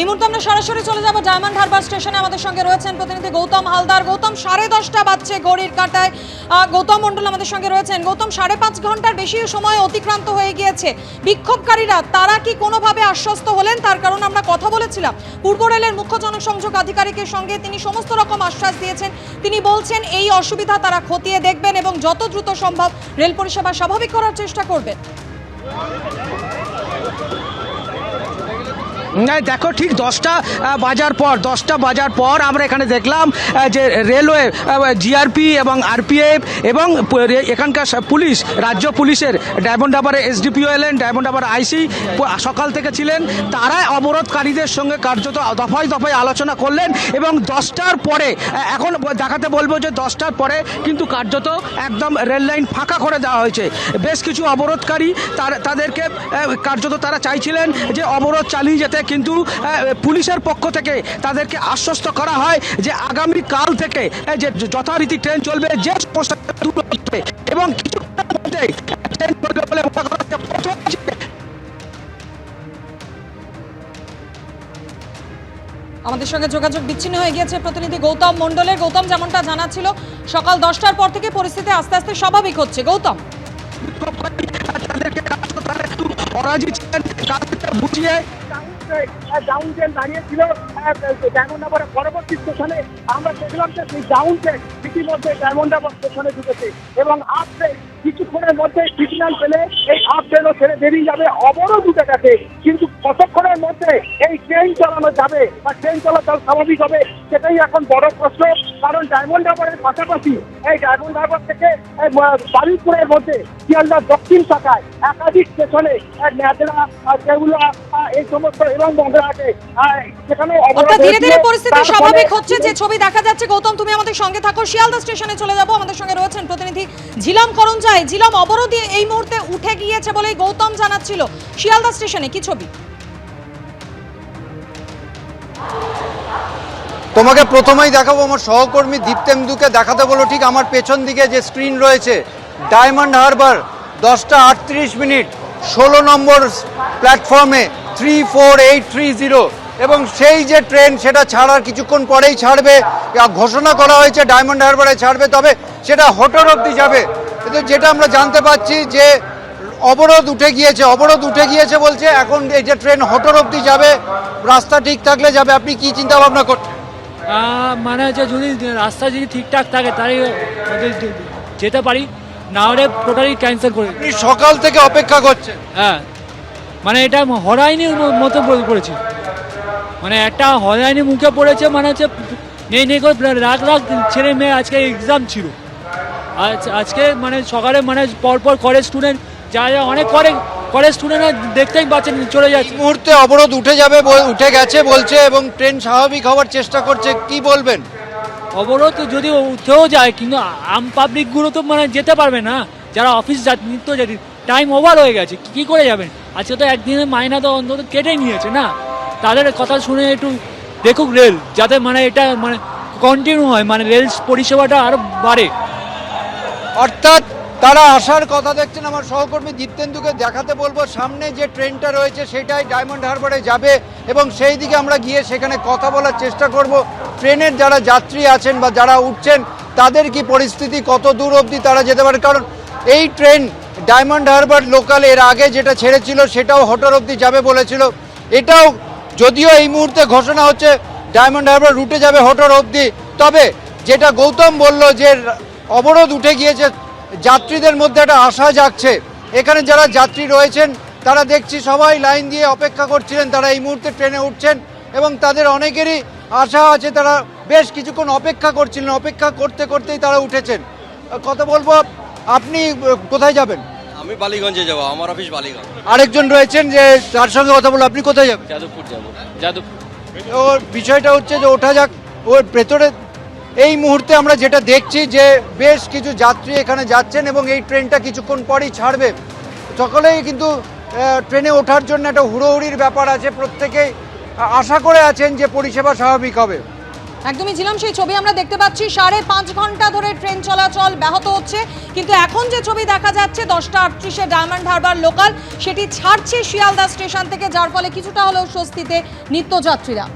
এই মুহূর্তে আমরা সরাসরি চলে যাব ডায়মন্ড হারবার স্টেশনে। আমাদের সঙ্গে রয়েছেন প্রতিনিধি গৌতম হালদার। গৌতম, সাড়ে দশটা বাজছে ঘড়ির কাটায়। গৌতম মণ্ডল আমাদের সঙ্গে রয়েছেন। গৌতম, সাড়ে পাঁচ ঘণ্টার বেশি সময় অতিক্রান্ত হয়ে গিয়েছে। বিক্ষোভকারীরা, তারা কি কোনোভাবে আশ্বস্ত হলেন? তার কারণ আমরা কথা বলেছিলাম। পূর্ব রেলের মুখ্য জনসংযোগ আধিকারিকের সঙ্গে তিনি সমস্ত রকম আশ্বাস দিয়েছেন। তিনি বলছেন, এই অসুবিধা তারা খতিয়ে দেখবেন এবং যত দ্রুত সম্ভব রেল পরিষেবা স্বাভাবিক করার চেষ্টা করবেন। দেখো ঠিক দশটা বাজার পর, দশটা বাজার পর আমরা এখানে দেখলাম যে রেলওয়ে জিআরপি এবং আরপিএফ এবং এখানকার পুলিশ, রাজ্য পুলিশের, ডায়মন্ড হাবারে এসডিপিও এলেন, ডায়মন্ড হাবার আইসি সকাল থেকে ছিলেন তারা অবরোধকারীদের সঙ্গে কার্যত দফায় দফায় আলোচনা করলেন এবং দশটার পরে এখন দেখাতে বলব যে দশটার পরে কিন্তু কার্যত একদম রেল লাইন ফাঁকা করে দেওয়া হয়েছে। বেশ কিছু অবরোধকারী তার, তাদেরকে কার্যত তারা চাইছিলেন যে অবরোধ চালিয়ে যেতে কিন্তু পুলিশের পক্ষ থেকে তাদেরকে আশ্বস্ত করা হয় যে আগামী কাল থেকে যে যথারীতি ট্রেন চলবে যে সমস্যা এবং ট্রেন চলবে বলে মনে করা যে আমাদের সঙ্গে যোগাযোগ বিচ্ছিন্ন হয়ে গিয়েছে প্রতিনিধি গৌতম মণ্ডলের। গৌতম যেমনটা জানাচ্ছিল সকাল দশটার পর থেকে পরিস্থিতি আস্তে আস্তে স্বাভাবিক হচ্ছে। গৌতম। তাদেরকে কার্যত তারা একটু অরাজি ছিলেন কাজটা বুঝিয়ে ডাউন ট্রেন দাঁড়িয়েছিল ডায়মন্ড হাবার পরবর্তী স্টেশনে আমরা দেখলাম যে সেই ডাউন ট্রেন ইতিমধ্যে ডায়মন্ড হাবার স্টেশনে ঢুকেছে এবং আপ ট্রেন কিছুক্ষণের মধ্যে সিগন্যাল পেলে এই আপ ট্রেনও ছেড়ে বেরিয়ে যাবে অবরোধ উঠে কিন্তু কতক্ষণের মধ্যে এই ট্রেন চালানো যাবে বা ট্রেন চলাচল স্বাভাবিক হবে সেটাই এখন বড় প্রশ্ন। কারণ ডায়মন্ড হাবারের পাশাপাশি এই ডায়মন্ড হারবার থেকে বারুইপুরের মধ্যে শিয়ালদা দক্ষিণ শাখায় একাধিক স্টেশনে দেউলা আহ, এই সমস্ত এবং মগরাহাটে আহ, সেখানে অর্থাৎ ধীরে ধীরে পরিস্থিতি স্বাভাবিক হচ্ছে যে ছবি দেখা যাচ্ছে। গৌতম তুমি আমাদের সঙ্গে থাকো। শিয়ালদা স্টেশনে চলে যাব। আমাদের সঙ্গে রয়েছেন প্রতিনিধি ঝিলাম করঞ্জাই। ঝিলাম অবরোধী এই মুহূর্তে উঠে গিয়েছে বলে গৌতম জানাচ্ছিল। শিয়ালদা স্টেশনে কি ছবি? তোমাকে প্রথমেই দেখাবো আমার সহকর্মী দীপ্তেন্দুকে দেখাতে বলো। ঠিক আমার পেছন দিকে যে স্ক্রিন রয়েছে ডায়মন্ড হারবার দশটা আটত্রিশ মিনিট ষোলো নম্বর প্ল্যাটফর্মে three four eight three zero এবং সেই যে ট্রেন সেটা ছাড়ার কিছুক্ষণ পরেই ছাড়বে ঘোষণা করা হয়েছে ডায়মন্ড হারবারে ছাড়বে তবে সেটা হোটেল অবধি যাবে কিন্তু যেটা আমরা জানতে পাচ্ছি যে অবরোধ উঠে গিয়েছে অবরোধ উঠে গিয়েছে বলছে এখন এই যে ট্রেন হোটেল অবধি যাবে রাস্তা ঠিক থাকলে যাবে আপনি কি চিন্তা ভাবনা করছেন মানে হচ্ছে যদি রাস্তা যদি ঠিকঠাক থাকে ওদের যেতে পারি না হলে টোটালি ক্যান্সেল করে। সকাল থেকে অপেক্ষা করছেন হ্যাঁ মানে এটা হরাইনির মতো পড়ে- পড়েছে মানে একটা হরাইনি মুখে পড়েছে মানে হচ্ছে নেই নেই করে রাগ রাগ ছেলে মেয়ে আজকে এক্সাম ছিল। আজ আজকে মানে সকালে মানে পরপর কলেজ স্টুডেন্ট যা যা অনেক করে কলেজ স্টুডেন্টরা দেখতেই পাচ্ছেন চলে যাচ্ছে। মুহূর্তে অবরোধ উঠে যাবে উঠে গেছে বলছে এবং ট্রেন স্বাভাবিক হওয়ার চেষ্টা করছে কি বলবেন? অবরোধ যদি উঠেও যায় কিন্তু আম পাবলিকগুলো তো মানে যেতে পারবে না যারা অফিস নিত্য যাত্রী। টাইম ওভার হয়ে গেছে, কি- করে যাবেন? আজকে তো একদিনের মাইনা তো অন্তত কেটে নিয়েছে, না? তাদের কথা শুনে একটু দেখুক রেল, যাতে মানে এটা মানে কন্টিনিউ হয় মানে রেল পরিষেবাটা আরও বাড়ে। অর্থাৎ তারা আসার কথা দেখছেন, আমার সহকর্মী দীপ্তেন্দুকে দেখাতে বলব, সামনে যে ট্রেনটা রয়েছে, সেটাই ডায়মন্ড হারবারে যাবে, এবং সেই দিকে আমরা গিয়ে সেখানে কথা বলার চেষ্টা করব। ট্রেনের যারা যাত্রী আছেন বা যারা উঠছেন, তাদের কি পরিস্থিতি কত দূর অবধি তারা যেতে পারে? কারণ এই ট্রেন ডায়মন্ড হারবার লোকাল এর আগে যেটা ছেড়েছিল সেটাও হোটেল অবধি যাবে বলেছিল। এটাও যদিও এই মুহূর্তে ঘোষণা হচ্ছে ডায়মন্ড হারবার রুটে যাবে হোটেল অবধি। তবে যেটা গৌতম বলল যে অবরোধ উঠে গিয়েছে, যাত্রীদের মধ্যে একটা আশা জাগছে। এখানে যারা যাত্রী রয়েছেন, তারা দেখছি সবাই লাইন দিয়ে অপেক্ষা করছিলেন, তারা এই মুহূর্তে ট্রেনে উঠছেন এবং তাদের অনেকেরই আশা আছে তারা বেশ কিছুক্ষণ অপেক্ষা করছিলেন, অপেক্ষা করতে করতেই তারা উঠেছেন। কথা বলব আপনি কোথায় যাবেন? আমি বালিগঞ্জে যাব আমার অফিস বালিগঞ্জ। আরেকজন রয়েছেন যে তার সঙ্গে কথা বলব আপনি কোথায় যাবেন? যাদবপুর যাব যাদবপুর। ওর বিষয়টা হচ্ছে যে ওঠা যাক ওর ভেতরে এই মুহূর্তে আমরা যেটা দেখছি যে বেশ কিছু যাত্রী এখানে যাচ্ছেন এবং এই ট্রেনটা কিছুক্ষণ পরেই ছাড়বে। সকলেই কিন্তু ট্রেনে ওঠার জন্য একটা হুড়োহুড়ির ব্যাপার আছে প্রত্যেকেই আশা করে আছেন যে পরিষেবা স্বাভাবিক হবে। একদমই ছিলাম সেই ছবি আমরা দেখতে পাচ্ছি। সাড়ে পাঁচ ঘণ্টা ধরে ট্রেন চলাচল ব্যাহত হচ্ছে। কিন্তু এখন যে ছবি দেখা যাচ্ছে, দশটা আটত্রিশে ডায়মন্ড হারবার লোকাল, সেটি ছাড়ছে শিয়ালদা স্টেশন থেকে, যার ফলে কিছুটা হলেও স্বস্তিতে নিত্যযাত্রীরা।